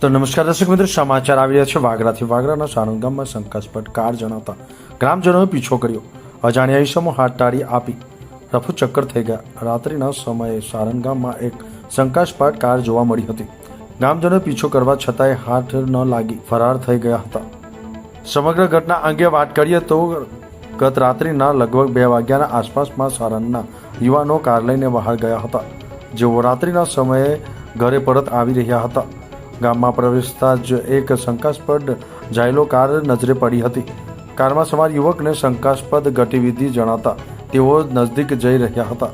તો નમસ્કાર દર્શક મિત્રો, સમાચાર આવી રહ્યા છે વાગરાથી વાગરાના સાણંદ ગામમાં શંકાસ્પદ કાર જણાવતા ગ્રામજનોએ પીછો કર્યો. અજાણ્યા ઈસમો હાથ ટાળી આપી. રફુ ચક્કર થઈ ગયા. રાત્રિના સમયે સારંગ ગામમાં એક શંકાસ્પદ કાર જોવા મળી હતી. ગ્રામજનોએ પીછો કરવા છતાંય હાથ ન લાગી ફરાર થઈ ગયા હતા. સમગ્ર ઘટના અંગે વાત કરીએ તો ગત રાત્રિના લગભગ બે વાગ્યાના આસપાસમાં સારંગના યુવાનો કાર લઈને બહાર ગયા હતા. જેઓ રાત્રિના સમયે ઘરે પરત આવી રહ્યા હતા. ગામમાં પ્રવેશતા જ એક શંકાસ્પદ જાયલો કાર નજરે પડી હતી. કારમાં સવાર યુવકને શંકાસ્પદ ગતિવિધિ જણાતા તેઓ નજદીક જઈ રહ્યા હતા.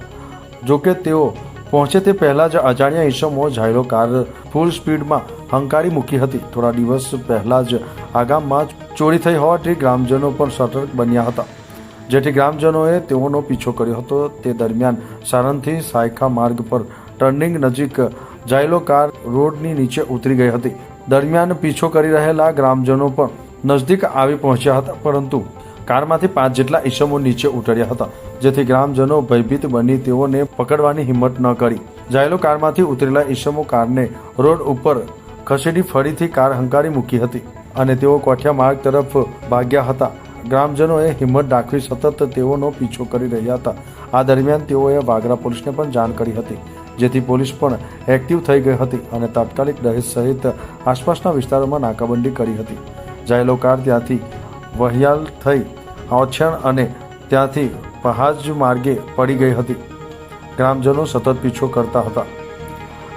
જોકે તેઓ પહોંચે તે પહેલાં જ અજાણ્યા ઈસમો ઝાયલો કાર ફૂલ સ્પીડમાં હંકારી મૂકી હતી. થોડા દિવસ પહેલાં જ આ ગામમાં ચોરી થઈ હોવાથી ગ્રામજનો પણ સતર્ક બન્યા હતા. જેથી ગ્રામજનોએ તેઓનો પીછો કર્યો હતો. તે દરમિયાન સારણથી સાયખા માર્ગ પર ટર્નિંગ નજીક જાયલો કાર રોડની નીચે ઉતરી ગઈ હતી. દરમિયાન પીછો કરી રહેલા ગ્રામજનો પણ નજદીક આવી પહોંચ્યા હતા, પરંતુ કારમાંથી પાંચ જેટલા ઈસમો નીચે ઉતર્યા હતા, જેથી ગ્રામજનો ભયભીત બની તેઓને પકડવાની હિંમત ન કરી. જાયલો કારમાંથી ઉતરેલા ઈસમો કારને રોડ ઉપર ખસેડી ફરીથી કાર હંકારી મૂકી હતી અને તેઓ કોઠિયા માર્ગ તરફ ભાગ્યા હતા. ગ્રામજનોએ હિંમત દાખવી સતત તેઓનો પીછો કરી રહ્યા હતા. આ દરમિયાન તેઓએ વાગરા પોલીસને પણ જાણ કરી હતી. જેથી પોલીસ પણ એક્ટિવ થઈ ગઈ હતી અને તાત્કાલિક દહેજ સહિત આસપાસના વિસ્તારોમાં નાકાબંધી કરી હતી. જાયલો કાર ત્યાંથી વહિયાલ થઈ ઓછણ અને ત્યાંથી પહાજ માર્ગે પડી ગઈ હતી. ગ્રામજનો સતત પીછો કરતા હતા.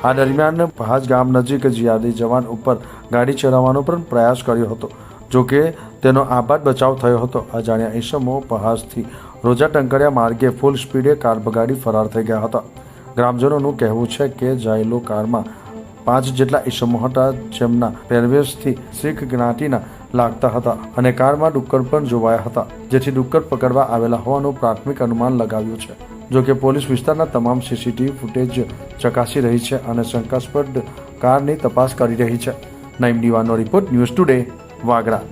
આ દરમિયાન પહાજ ગામ નજીક જીઆરડી જવાન ઉપર ગાડી ચલાવવાનો પણ પ્રયાસ કર્યો હતો. જો કે તેનો આબાદ બચાવ થયો હતો. અજાણ્યા ઈસમો પહાજથી રોજા ટંકડિયા માર્ગે ફૂલ સ્પીડે કાર બગાડી ફરાર થઈ ગયા હતા. ગ્રામજનોનું કહેવું છે કે જાયલો કારમાં પાંચ જેટલા ઈસમો હતા જેમના પહેરવેશથી શીખ જ્ઞાતિના લાગતા હતા અને કારમાં ડુક્કર પણ જોવાયા હતા, જેથી ડુક્કર પકડવા આવેલા હોવાનું પ્રાથમિક અનુમાન લગાવ્યું છે. જો કે પોલીસ વિસ્તારના તમામ સીસીટીવી ફૂટેજ ચકાસી રહી છે અને શંકાસ્પદ કારની તપાસ કરી રહી છે. નઈમ દીવાનો રિપોર્ટ ન્યૂઝ ટુડે, વાગરા.